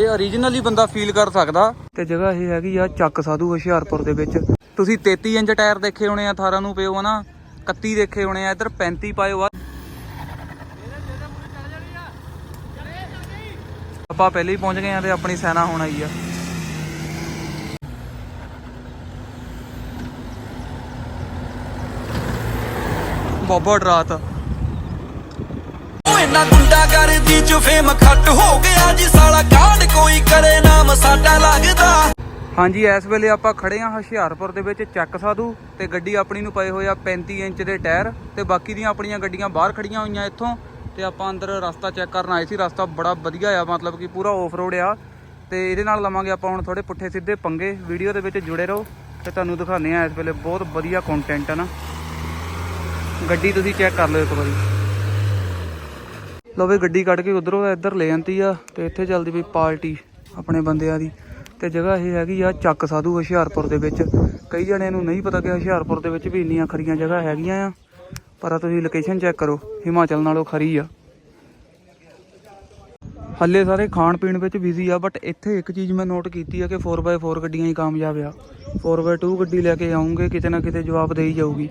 ਇਹ ਓਰੀਜਨਲੀ ਬੰਦਾ ਫੀਲ ਕਰ ਸਕਦਾ। ਤੇ ਜਗ੍ਹਾ ਇਹ ਹੈਗੀ ਆ ਚੱਕ ਸਾਧੂ ਹੁਸ਼ਿਆਰਪੁਰ ਦੇ ਵਿੱਚ। ਤੁਸੀਂ 33 ਇੰਚ ਟਾਇਰ ਦੇਖੇ ਹੋਣੇ ਆ 18 ਨੂੰ ਪਿਓ ਹਨਾ? 31 ਦੇਖੇ ਹੋਣੇ ਆ ਇੱਧਰ 35 ਪਾਇਓ ਆ। ਆਪਾਂ ਪਹਿਲੇ ਹੀ ਪਹੁੰਚ ਗਏ ਆ ਤੇ ਆਪਣੀ ਸੈਨਾ ਹੁਣ ਆਈ ਆ। ਬਾਬਾ ਡਰਾਤ। ਉਹ ਇੰਨਾ ਗੁੰਡਾ ਕਰਦੀ ਚ ਫੇਮ ਖੱਟ ਹੋ ਗਿਆ ਜੀ ਹਾਂਜੀ, ਇਸ ਵੇਲੇ ਆਪਾਂ ਖੜੇ ਹਾਂ ਹੁਸ਼ਿਆਰਪੁਰ ਦੇ ਵਿੱਚ ਚੱਕ ਸਾਧੂ ਤੇ ਗੱਡੀ ਆਪਣੀ ਨੂੰ ਪਏ ਹੋਏ ਆ 35 ਇੰਚ ਦੇ ਟਾਇਰ ਤੇ ਬਾਕੀ ਦੀਆਂ ਆਪਣੀਆਂ ਗੱਡੀਆਂ ਬਾਹਰ ਖੜੀਆਂ ਹੋਈਆਂ ਇੱਥੋਂ ਤੇ ਆਪਾਂ ਅੰਦਰ ਰਸਤਾ ਚੈੱਕ ਕਰਨ ਆਏ ਸੀ। ਰਸਤਾ ਬੜਾ ਵਧੀਆ ਆ, ਮਤਲਬ ਕਿ ਪੂਰਾ ਆਫ ਰੋਡ ਆ ਤੇ ਇਹਦੇ ਨਾਲ ਲਵਾਂਗੇ ਆਪਾਂ ਹੁਣ ਥੋੜੇ ਪੁੱਠੇ ਸਿੱਧੇ ਪੰਗੇ। ਵੀਡੀਓ ਦੇ ਵਿੱਚ ਜੁੜੇ ਰਹੋ ਤੇ ਤੁਹਾਨੂੰ ਦਿਖਾਉਂਦੇ ਆ ਇਸ ਵੇਲੇ ਬਹੁਤ ਵਧੀਆ ਕੰਟੈਂਟ ਆ ਨਾ। ਗੱਡੀ ਤੁਸੀਂ ਚੈੱਕ ਕਰ ਲਓ ਇੱਕ ਵਾਰੀ। ਲਓ ਵੀ ਗੱਡੀ ਕੱਢ ਕੇ ਉਧਰੋਂ ਇੱਧਰ ਲੈ ਜਾਂਦੀ ਆ ਤੇ ਇੱਥੇ ਚੱਲਦੀ ਪਈ ਪਾਰਟੀ ਆਪਣੇ ਬੰਦਿਆਂ ਦੀ। ਤੇ ਜਗ੍ਹਾ ਇਹ ਹੈਗੀ ਆ ਚੱਕ ਸਾਧੂ ਹੁਸ਼ਿਆਰਪੁਰ ਦੇ ਵਿੱਚ। ਕਈ ਜਣਿਆਂ ਨੂੰ ਨਹੀਂ ਪਤਾ ਕਿ ਹੁਸ਼ਿਆਰਪੁਰ ਦੇ ਵਿੱਚ ਵੀ ਇੰਨੀਆਂ ਖਰੀਆਂ ਜਗ੍ਹਾ ਹੈਗੀਆਂ ਆ, ਪਰ ਆ ਤੁਸੀਂ ਲੋਕੇਸ਼ਨ ਚੈੱਕ ਕਰੋ, ਹਿਮਾਚਲ ਨਾਲੋਂ ਖਰੀ ਆ। ਹੱਲੇ ਸਾਰੇ ਖਾਣ ਪੀਣ ਵਿੱਚ ਬਿਜ਼ੀ ਆ ਬਟ ਇੱਥੇ ਇੱਕ ਚੀਜ਼ ਮੈਂ ਨੋਟ ਕੀਤੀ ਆ ਕਿ 4x4 ਗੱਡੀਆਂ ਹੀ ਕਾਮਯਾਬ ਆ। 4x2 ਗੱਡੀ ਲੈ ਕੇ ਆਉਂਗੇ, ਕਿਤੇ ਨਾ ਕਿਤੇ ਜਵਾਬ ਦੇਈ ਜਾਊਗੀ।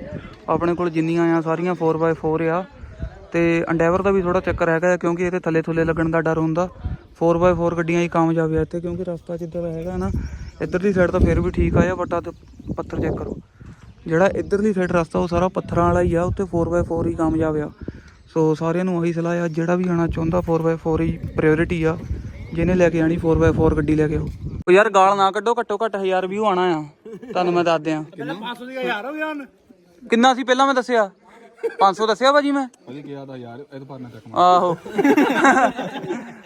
ਆਪਣੇ ਕੋਲ ਜਿੰਨੀਆਂ ਆ, ਸਾਰੀਆਂ 4x4 ਆ। ਤੇ ਅੰਡੈਵਰ ਦਾ ਵੀ ਥੋੜਾ ਚੱਕਰ ਹੈਗਾ ਕਿਉਂਕਿ ਇਹਦੇ ਥੱਲੇ ਥੱਲੇ ਲੱਗਣ ਦਾ ਡਰ ਹੁੰਦਾ। 4x4 ਗੱਡੀਆਂ ਹੀ ਕਾਮਯਾਬ ਆ ਇੱਥੇ ਕਿਉਂਕਿ ਰਸਤਾ ਜਿੱਦਾਂ ਦਾ ਹੈਗਾ ਨਾ ਇੱਧਰਲੀ ਸਾਈਡ ਤਾਂ ਫਿਰ ਵੀ ਠੀਕ ਆ ਬਟ ਆ ਤੇ ਪੱਥਰ ਚੈੱਕ ਕਰੋ। ਜਿਹੜਾ ਇੱਧਰਲੀ ਸਾਈਡ ਰਸਤਾ ਉਹ ਸਾਰਾ ਪੱਥਰਾਂ ਵਾਲਾ ਹੀ ਆ ਉੱਤੇ 4x4 ਹੀ ਕਾਮਯਾਬ ਆ। ਸੋ ਸਾਰਿਆਂ ਨੂੰ ਉਹੀ ਸਲਾਹ ਆ ਜਿਹੜਾ ਵੀ ਆਣਾ ਚਾਹੁੰਦਾ 4x4 ਹੀ ਪ੍ਰਾਇੋਰਟੀ ਆ ਜਿਹਨੇ ਲੈ ਕੇ ਆਣੀ 4x4 ਗੱਡੀ ਲੈ ਕੇ ਆਓ। ਉਹ ਯਾਰ ਗਾਲ ਨਾ ਕੱਢੋ ਘੱਟੋ ਘੱਟ 1000 ਵਿਊ ਆਣਾ ਆ। ਤੁਹਾਨੂੰ ਮੈਂ ਦੱਸ ਦਿਆਂ। ਕਿੰਨਾ ਸੀ? ਪਹਿਲਾਂ ਮੈਂ ਦੱਸਿਆ। 500 ਦੱਸਿਆ ਭਾਜੀ ਮੈਂ? ਅਜੇ ਗਿਆ ਤਾਂ ਯਾਰ ਇਹ ਤਾਂ ਭਰਨਾ ਚੱਕ ਆਹੋ।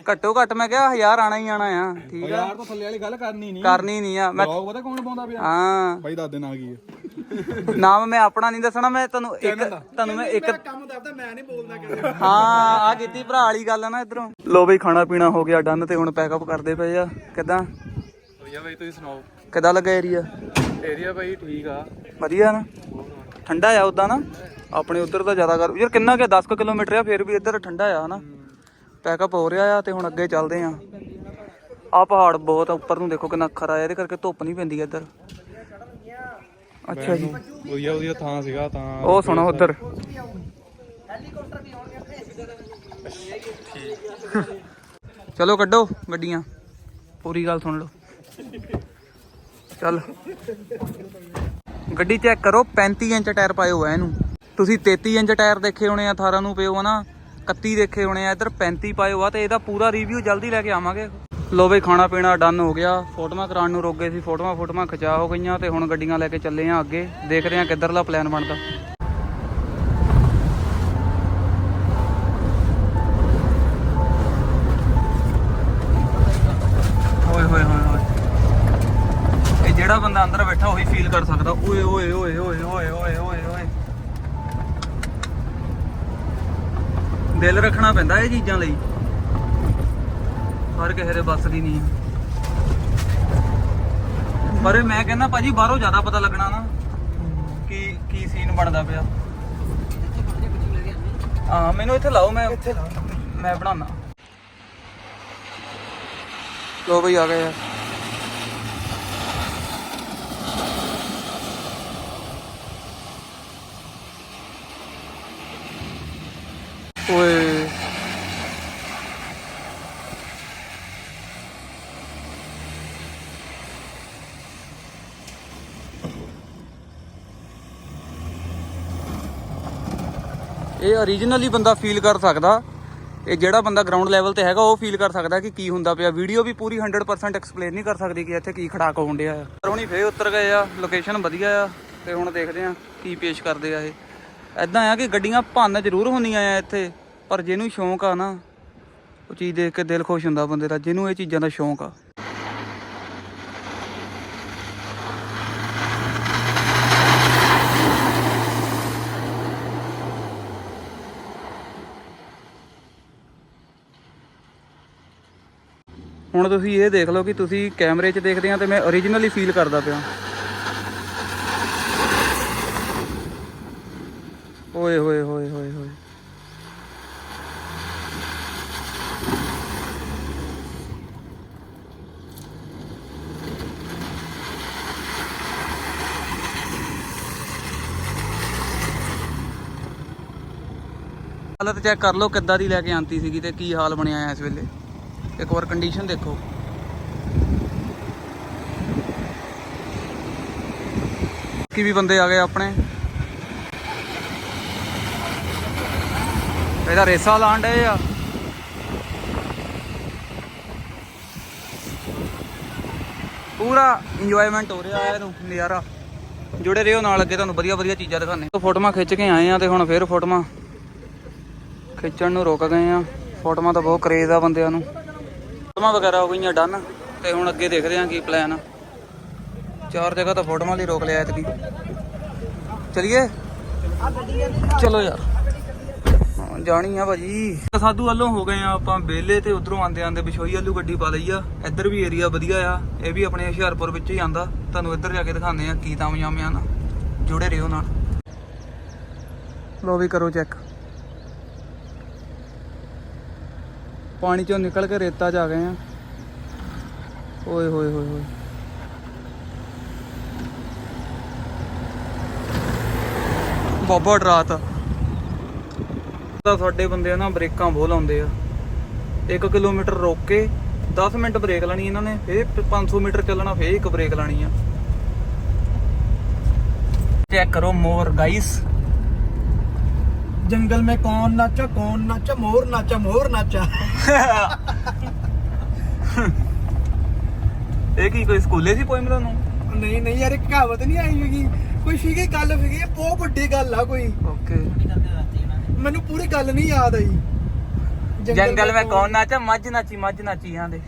ਘੱਟੋ ਘੱਟ ਮੈਂ ਕਿਹਾ 1000 ਆਣਾ ਹੀ ਆਣਾ ਆ ਠੀਕ ਆ? ਯਾਰ ਤਾਂ ਥੱਲੇ ਵਾਲੀ ਗੱਲ ਕਰਨੀ ਨਹੀਂ। ਕਰਨੀ ਨਹੀਂ ਆ ਮੈਂ ਬਲੌਗ ਪਤਾ ਕੌਣ ਪਾਉਂਦਾ ਪਿਆ? ਹਾਂ। ਬਾਈ ਦੱਸ ਦੇ ਨਾ ਕੀ ਹੈ ਨਾਮ ਮੈਂ ਆਪਣਾ ਨਹੀਂ ਦੱਸਣਾ ਮੈਂ ਤੁਹਾਨੂੰ ਇੱਕ ਤੁਹਾਨੂੰ ਮੈਂ ਇੱਕ ਕੰਮ ਦੱਸਦਾ ਮੈਂ ਨਹੀਂ ਬੋਲਦਾ ਹਾਂ ਆ ਕੀਤੀ ਭਰਾ ਵਾਲੀ ਗੱਲ ਆ ਨਾ ਇਧਰੋਂ। ਲੋ ਬਈ ਖਾਣਾ ਪੀਣਾ ਹੋ ਗਿਆ ਡਨ ਤੇ ਹੁਣ ਪੈਕਅਪ ਕਰਦੇ ਪਏ ਆ। ਕਿਦਾਂ? ਵਧੀਆ ਬਾਈ ਤੁਸੀਂ ਸੁਣਾਓ? ਕਿਦਾਂ ਲੱਗਾ ਏਰੀਆ ਏਰੀਆ ਬਾਈ ਠੀਕ ਆ। ਵਧੀਆ ਨਾ? ਠੰਡਾ ਆ ਉਦਾਂ ਨਾ ਆਪਣੇ ਉਧਰ ਤਾਂ ਜ਼ਿਆਦਾ ਕਰ ਯਾਰ ਕਿੰਨਾ ਕਿ 10 ਕਿਲੋਮੀਟਰ ਆ ਫਿਰ ਵੀ ਇੱਧਰ ਠੰਡਾ ਆ ਹਨਾ। ਪੈਕਅਪ ਹੋ ਰਿਹਾ ਆ ਤੇ ਹੁਣ ਅੱਗੇ ਚੱਲਦੇ ਆ। ਆ ਪਹਾੜ ਬਹੁਤ ਉੱਪਰ ਨੂੰ ਦੇਖੋ ਕਿੰਨਾ ਖਰਾ ਆ ਇਹਦੇ ਕਰਕੇ ਧੁੱਪ ਨਹੀਂ ਪੈਂਦੀ ਇੱਧਰ। ਅੱਛਾ ਜੀ। ਵਧੀਆ ਵਧੀਆ ਥਾਂ ਸੀਗਾ ਤਾਂ ਉਹ ਸੁਣੋ ਉਧਰ। ਚਲੋ ਕੱਢੋ ਗੱਡੀਆਂ। ਪੂਰੀ ਗੱਲ ਸੁਣ ਲਓ। ਚੱਲ। ਗੱਡੀ ਚੈੱਕ ਕਰੋ 35 ਇੰਚ ਟਾਇਰ ਪਾਏ ਹੋਇਆ ਇਹਨੂੰ। ਤੁਸੀਂ 33 ਇੰਚ ਟਾਇਰ ਦੇਖੇ ਹੋਣੇ ਆ 18 ਨੂੰ ਪਿਓ ਹਨਾ। 31 ਦੇਖੇ ਹੋਣੇ ਆ, ਇੱਧਰ 35 ਪਾਏ ਹੋਆ ਤੇ ਇਹਦਾ ਪੂਰਾ ਰਿਵਿਊ ਜਲਦੀ ਲੈ ਕੇ ਆਵਾਂਗੇ। ਲੋ ਬਈ, ਖਾਣਾ ਪੀਣਾ ਡਨ ਹੋ ਗਿਆ। ਫੋਟੋਆਂ ਕਰਾਉਣ ਨੂੰ ਰੁਕ ਗਏ ਸੀ, ਫੋਟੋਆਂ ਫੋਟੋਆਂ ਖਿਚਾ ਹੋ ਗਈਆਂ ਤੇ ਹੁਣ ਗੱਡੀਆਂ ਲੈ ਕੇ ਚੱਲੇ ਆ ਅੱਗੇ। ਦੇਖ ਦੇਖਦੇ ਆ ਕਿੱਧਰਲਾ ਪਲਾਨ ਬਣਦਾ। ਓਏ ਓਏ ਓਏ ਓਏ ਓਏ ਓਏ। ਦਿਲ ਰੱਖਣਾ ਪੈਂਦਾ ਇਹ ਚੀਜ਼ਾਂ ਲਈ। ਹਰ ਕਿਸੇ ਦੇ ਬਸ ਦੀ ਨਹੀਂ ਪਰ ਮੈਂ ਕਹਿੰਦਾ ਭਾਜੀ ਬਾਹਰੋਂ ਜ਼ਿਆਦਾ ਪਤਾ ਲੱਗਣਾ ਨਾ ਕੀ ਕੀ ਸੀਨ ਬਣਦਾ ਪਿਆ। ਹਾਂ ਮੈਨੂੰ ਇੱਥੇ ਲਾਓ ਮੈਂ ਇੱਥੇ ਲਾਓ। ਮੈਂ ਬਣਾਉਣਾ। ਲੋ ਬਈ ਆ ਗਏ ਆ। ਓਏ। ਇਹ ਓਰੀਜਨਲੀ ਬੰਦਾ ਫੀਲ ਕਰ ਸਕਦਾ। ਇਹ ਜਿਹੜਾ ਬੰਦਾ ਗਰਾਊਂਡ ਲੈਵਲ ਤੇ ਹੈਗਾ, ਉਹ ਫੀਲ ਕਰ ਸਕਦਾ ਕਿ ਕੀ ਹੁੰਦਾ ਪਿਆ। ਵੀਡੀਓ ਵੀ ਪੂਰੀ 100% ਐਕਸਪਲੇਨ ਨਹੀਂ ਕਰ ਸਕਦੀ ਕਿ ਇੱਥੇ ਕੀ ਖੜਾਕ ਹੋਣ ਡਿਆ। ਆ ਪਰ ਹੁਣੀ ਫੇਰ ਉਤਰ ਗਏ ਆ ਲੋਕੇਸ਼ਨ ਵਧੀਆ ਆ, ਤੇ ਹੁਣ ਦੇਖਦੇ ਆ ਕੀ ਪੇਸ਼ ਕਰਦੇ ਆ ਇਹ। ਐਦਾਂ ਆ ਕਿ ਗੱਡੀਆਂ ਭੰਨ ਜ਼ਰੂਰ ਹੁੰਦੀਆਂ ਆ ਇੱਥੇ, ਪਰ ਜਿਹਨੂੰ ਸ਼ੌਂਕ ਆ ਨਾ, ਉਹ ਚੀਜ਼ ਦੇਖ ਕੇ ਦਿਲ ਖੁਸ਼ ਹੁੰਦਾ ਬੰਦੇ ਦਾ, ਜਿਹਨੂੰ ਇਹ ਚੀਜ਼ਾਂ ਦਾ ਸ਼ੌਂਕ ਆ। ਹੁਣ ਤੁਸੀਂ ਇਹ ਦੇਖ ਲਓ ਕਿ ਤੁਸੀਂ ਕੈਮਰੇ 'ਚ ਦੇਖਦੇ ਆ ਤੇ ਮੈਂ ਓਰੀਜਨਲੀ ਫੀਲ ਕਰਦਾ ਪਿਆ। ਓਏ ਹੋਏ ਹੋਏ ਹੋਏ ਹੋਏ। ਹਾਲਤ ਚੈੱਕ ਕਰ ਲਓ ਕਿੱਦਾਂ ਦੀ ਲੈ ਕੇ ਆਂਤੀ ਸੀਗੀ ਤੇ ਕੀ ਹਾਲ ਬਣਿਆ ਆ ਇਸ ਵੇਲੇ। ਇੱਕ ਵਾਰ ਕੰਡੀਸ਼ਨ ਦੇਖੋ। ਕੀ ਵੀ ਬੰਦੇ ਆ ਗਏ ਆਪਣੇ। ਇਹਦਾ ਰੇਸਾ ਲਾਣ ਡਏ ਆ। ਪੂਰਾ ਇੰਜੋਇਮੈਂਟ ਹੋ ਰਿਹਾ ਹੈ ਇਹਨੂੰ, ਨਜ਼ਾਰਾ। ਜੁੜੇ ਰਹੋ ਨਾਲ ਅੱਗੇ, ਤੁਹਾਨੂੰ ਵਧੀਆ ਵਧੀਆ ਚੀਜ਼ਾਂ ਦਿਖਾਣੇ ਫੋਟੋਆਂ ਖਿੱਚ ਕੇ ਆਏ ਆ ਤੇ ਹੁਣ ਫੇਰ ਫੋਟੋਆਂ ਖਿੱਚਣ ਨੂੰ ਰੁਕ ਗਏ ਆ। ਫੋਟੋਆਂ ਤਾਂ ਬਹੁਤ ਕਰੇਜ਼ ਆ ਬੰਦਿਆਂ ਨੂੰ। ਫੋਟੋਆਂ ਵਗੈਰਾ ਹੋ ਗਈਆਂ ਡਨ ਤੇ ਹੁਣ ਅੱਗੇ ਦੇਖਦੇ ਆ ਕੀ ਪਲਾਨ ਆ। ਚਾਰ ਜਗ੍ਹਾ ਤਾਂ ਫੋਟੋਆਂ ਲਈ ਰੋਕ ਲਿਆ ਐਤਕੀ। ਚਲਿਏ? ਚਲੋ ਯਾਰ। ਹਾਂ, ਜਾਣੀ ਆ ਭਾਜੀ। ਸਾਧੂ ਵੱਲੋਂ ਹੋ ਗਏ ਆ ਆਪਾਂ ਬੇਲੇ ਤੇ ਉਧਰੋਂ ਆਂਦੇ ਆਂਦੇ ਬਿਸ਼ੋਈ ਵੱਲੋਂ ਗੱਡੀ ਪਾ ਲਈ ਆ। ਇੱਧਰ ਵੀ ਏਰੀਆ ਵਧੀਆ ਆ। ਇਹ ਵੀ ਆਪਣੇ ਹੁਸ਼ਿਆਰਪੁਰ ਵਿੱਚ ਹੀ ਆਂਦਾ ਤੁਹਾਨੂੰ ਇੱਧਰ ਜਾ ਕੇ ਦਿਖਾਉਂਦੇ ਆ ਕੀ ਤਾਮਯਾਮ ਆ ਨਾ। ਜੁੜੇ ਰਹੋ ਨਾਲ। ਲੋ ਵੀ ਕਰੋ ਚੈੱਕ ਪਾਣੀ ਚੋਂ ਨਿਕਲ ਕੇ ਰੇਤਾ 'ਚ ਆ ਗਏ ਆ। ਓਏ ਹੋਏ ਹੋਏ ਹੋਏ। ਬਾਬਾ ਡਰਾਤਾ। ਤਾਂ ਸਾਡੇ ਬੰਦੇ ਨਾ ਬ੍ਰੇਕਾਂ ਬਹੁਤ ਲਾਉਂਦੇ ਆ 1 ਕਿਲੋਮੀਟਰ ਰੋਕ ਕੇ 10 ਮਿੰਟ ਬ੍ਰੇਕ ਲਾਣੀ ਇਹਨਾਂ ਨੇ ਫੇਰ 500 ਮੀਟਰ ਚੱਲਣਾ ਫੇਰ ਇੱਕ ਬ੍ਰੇਕ ਲਾਣੀ ਆ ਚੈੱਕ ਕਰੋ ਮੋਰ ਗਾਈਸ जंगल में कौन नाचा कौन नाचा मोर नाचा मोर नाचा ਇਹ ਕੀ ਕੋਈ ਸਕੂਲੇ ਸੀ ਪੋਇਮ ਤੁਹਾਨੂੰ ਨਹੀਂ ਨਹੀਂ ਯਾਰ ਇੱਕ ਕਹਾਵਤ ਨਹੀਂ ਆਈ ਹੈਗੀ ਕੋਈ ਸੀਗੀ ਗੱਲ ਸੀਗੀ ਇਹ ਬਹੁਤ ਵੱਡੀ ਗੱਲ ਆ ਕੋਈ ਓਕੇ ਮੈਨੂੰ ਪੂਰੀ ਗੱਲ ਨਹੀਂ ਯਾਦ ਆਈ। ਜੰਗਲ ਵਿੱਚ ਕੌਣ ਨਾਚਾ ਮੱਝ ਨਾਚੀ ਮੱਝ ਨਾਚੀ ਹਾਂ ਦੇ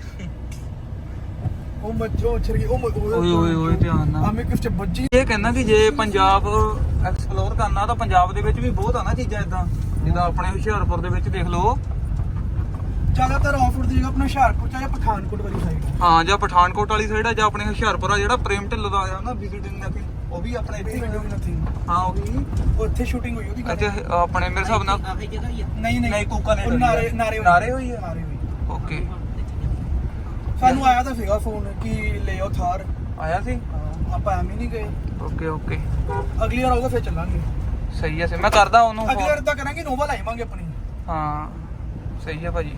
ਉਹ ਮੱਝੋਂ ਉਛਰ ਗਈ ਉਹ ਮ- ਓਏ ਓਏ ਓਏ ਧਿਆਨ ਨਾਲ। ਆਵੇਂ ਕਿਸ ਤੇ ਵੱਜੀ? ਇਹ ਕਹਿੰਦਾ ਕਿ ਜੇ ਪੰਜਾਬ ਐਕਸਪਲੋਰ ਕਰਨਾ ਤਾਂ ਪੰਜਾਬ ਦੇ ਵਿੱਚ ਵੀ ਬਹੁਤ ਆ ਨਾ ਚੀਜ਼ਾਂ ਇਦਾਂ ਜਿੱਦਾਂ ਆਪਣੇ ਹੁਸ਼ਿਆਰਪੁਰ ਦੇ ਵਿੱਚ ਦੇਖ ਲਓ। ਜ਼ਿਆਦਾਤਰ ਆਫਰ ਦੀ ਜਗ੍ਹਾ ਆਪਣਾ ਹੁਸ਼ਿਆਰਪੁਰ ਚਾਹੇ ਪਠਾਨਕੋਟ ਵਾਲੀ ਸਾਈਡ ਹਾਂ ਜਾਂ ਪਠਾਨਕੋਟ ਵਾਲੀ ਸਾਈਡ ਆ ਜਾਂ ਆਪਣੇ ਹੁਸ਼ਿਆਰਪੁਰ ਆ ਜਿਹੜਾ ਪ੍ਰੇਮ ਢਿੱਲੋਂ ਦਾ ਆਇਆ ਨਾ ਵਿਜ਼ਿਟਿੰਗ ਦਾ ਉਹ ਵੀ ਆਪਣੇ ਇੱਥੇ ਹੀ ਹੋਇਆ। ਨਥਿੰਗ ਹਾਂ ਉਹ ਵੀ ਉੱਥੇ ਸ਼ੂਟਿੰਗ ਹੋਈ ਉਹਦੀ ਅਤੇ ਆਪਣੇ ਮੇਰੇ ਹਿਸਾਬ ਨਾਲ ਨਹੀਂ ਨਹੀਂ। ਨਹੀਂ, ਕੂਕਾ ਨੇ ਨਾਰੇ ਆ। ਨਾਰੇ ਨਾਰੇ ਹੋਈ ਆ? ਨਾਰੇ ਹੋਈ ਓਕੇ। ਸਾਨੂੰ ਆਇਆ ਤਾਂ ਸੀਗਾ ਫੋਨ ਕਿ ਲੈ ਆਓ ਥਾਰ। ਆਇਆ ਸੀ? ਹਾਂ, ਆਪਾਂ ਐਵੇਂ ਨਹੀਂ ਗਏ। Okay okay. ਅਗਲੀ ਵਾਰ ਆਊਗਾ ਫਿਰ ਚੱਲਾਂਗੇ। ਸਹੀ ਹੈ ਸੇ ਮੈਂ ਕਰਦਾ ਉਹਨੂੰ ਅਗਲੀ। ਵਾਰ ਤਾਂ ਕਰਾਂਗੇ ਨੋਵਾ ਲਾਈਵਾਂਗੇ ਆਪਣੀ। ਹਾਂ ਸਹੀ ਹੈ ਭਾਜੀ।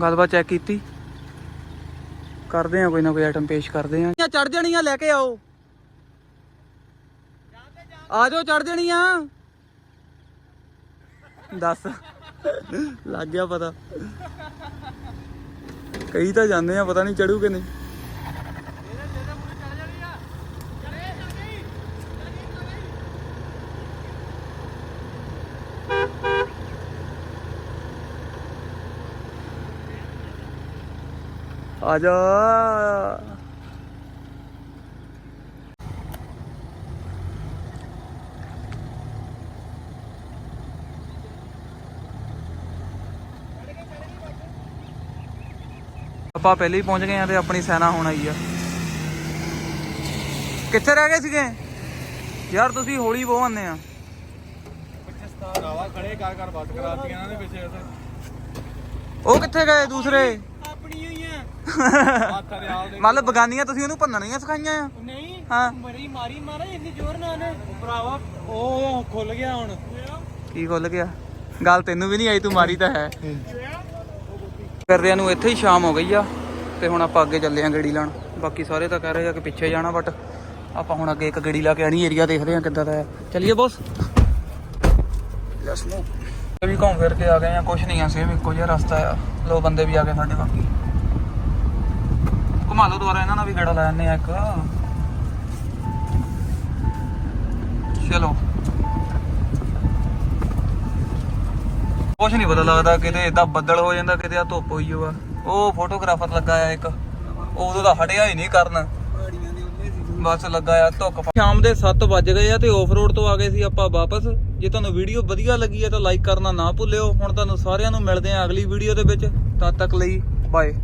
ਗੱਲਬਾਤ ਚੈੱਕ ਕੀਤੀ। ਕਰਦੇ ਆ ਕੋਈ ਨਾ ਕੋਈ ਆਈਟਮ ਪੇਸ਼ ਕਰਦੇ ਆ ਚੜ ਜਾਣੀਆਂ, ਲੈ ਕੇ ਆਓ। ਆ ਜਾਓ, ਚੜ ਜਾਣੀਆਂ। ਦੱਸ। ਲੱਗ ਗਿਆ ਪਤਾ। ਕਈ ਤਾਂ ਜਾਂਦੇ ਆ, ਪਤਾ ਨਹੀਂ ਚੜੂ ਕਿ ਨਹੀਂ। ਆ ਜਾ ਆਪਾਂ ਪਹਿਲੇ ਹੀ ਪਹੁੰਚ ਗਏ ਆ ਤੇ ਆਪਣੀ ਸੈਨਾ ਹੁਣ ਆਈ ਆ ਕਿੱਥੇ ਰਹਿ ਗਏ ਸੀਗੇ ਯਾਰ ਤੁਸੀਂ ਹੌਲੀ ਬਹੁਤ ਆਉਂਦੇ ਆ ਰਾਵਾ ਖੜੇ ਕਰ ਕਰ ਬੱਸ ਕਰਾਤੀ ਇਹਨਾਂ ਦੇ ਪਿੱਛੇ ਉੱਥੇ ਉਹ ਕਿੱਥੇ ਗਏ ਦੂਸਰੇ ਆਪਣੀ ਹੋਈ ਆ ਹੱਥਾਂ ਦੇ ਆਲ ਦੇ ਮਤਲਬ ਬਗਾਨੀਆਂ ਤੁਸੀਂ ਉਹਨੂੰ ਭੰਨਣੀਆਂ ਸਿਖਾਈਆਂ ਆ। ਨਹੀਂ ਹਾਂ। ਬੜੀ ਮਾਰੀ ਮਾਰਾ ਇੰਨੀ ਜ਼ੋਰ ਨਾਲ ਨੇ। ਭਰਾਵਾ ਉਹ ਖੁੱਲ ਗਿਆ ਹੁਣ। ਕੀ ਖੁੱਲ ਗਿਆ? ਗੱਲ ਤੈਨੂੰ ਵੀ ਨਹੀਂ ਆਈ ਤੂੰ ਮਾਰੀ ਤਾਂ ਹੈ। ਫਿਰਦਿਆਂ ਨੂੰ ਇੱਥੇ ਹੀ ਸ਼ਾਮ ਹੋ ਗਈ ਆ ਤੇ ਹੁਣ ਆਪਾਂ ਅੱਗੇ ਚੱਲੇ ਆਂ ਗੱਡੀ ਲੈਣ ਬਾਕੀ ਸਾਰੇ ਤਾਂ ਕਹਿ ਰਹੇ ਆ ਕਿ ਪਿੱਛੇ ਜਾਣਾ ਬਟ ਆਪਾਂ ਹੁਣ ਅੱਗੇ ਇੱਕ ਗੱਡੀ ਲਾ ਕੇ ਆਣੀ ਏਰੀਆ ਦੇਖਦੇ ਆ ਕਿੱਦਾਂ ਦਾ ਹੈ। ਚਲਿਏ ਬੋਸ ਲੈਟਸ ਮੂਵ ਵੀ ਘੁੰਮ ਫਿਰ ਕੇ ਆ ਗਏ ਆ ਕੁਛ ਨਹੀਂ ਆ ਸੇਮ ਇੱਕੋ ਜਿਹਾ ਰਸਤਾ ਆ। ਲੋ ਬੰਦੇ ਵੀ ਆ ਗਏ ਸਾਡੇ ਬਾਕੀ। ਘੁਮਾ ਲਓ ਦੁਬਾਰਾ, ਇਹਨਾਂ ਨਾਲ ਵੀ ਗੇੜਾ ਲੈ ਆਨੇ ਆ ਇੱਕ। ਚਲੋ। ਕੁਛ ਨਹੀਂ ਪਤਾ ਲੱਗਦਾ, ਕਿਤੇ ਇਦਾਂ ਬੱਦਲ ਹੋ ਜਾਂਦਾ, ਕਿਤੇ ਆ ਧੁੱਪ ਹੋਈ ਹੋਆ। ਉਹ ਫੋਟੋਗ੍ਰਾਫਰ ਲੱਗਾ ਆ ਇੱਕ। ਉਦੋਂ ਤਾਂ ਹਟਿਆ ਹੀ ਨਹੀਂ ਕਰਨ। ਬਸ ਲੱਗਾ ਆ ਧੁੱਕ ਸ਼ਾਮ ਦੇ 7 ਵੱਜ ਗਏ ਆ ਤੇ ਆਫ ਰੋਡ ਤੋਂ ਆ ਗਏ ਸੀ ਆਪਾਂ ਵਾਪਸ। ਜੇ ਤੁਹਾਨੂੰ ਵੀਡੀਓ ਵਧੀਆ ਲੱਗੀ ਆ ਤਾਂ ਲਾਈਕ ਕਰਨਾ ਨਾ ਭੁੱਲਿਓ। ਹੁਣ ਤੁਹਾਨੂੰ ਸਾਰਿਆਂ ਨੂੰ ਮਿਲਦੇ ਆ ਅਗਲੀ ਵੀਡੀਓ ਦੇ ਵਿੱਚ। ਤਦ ਤੱਕ ਲਈ ਬਾਏ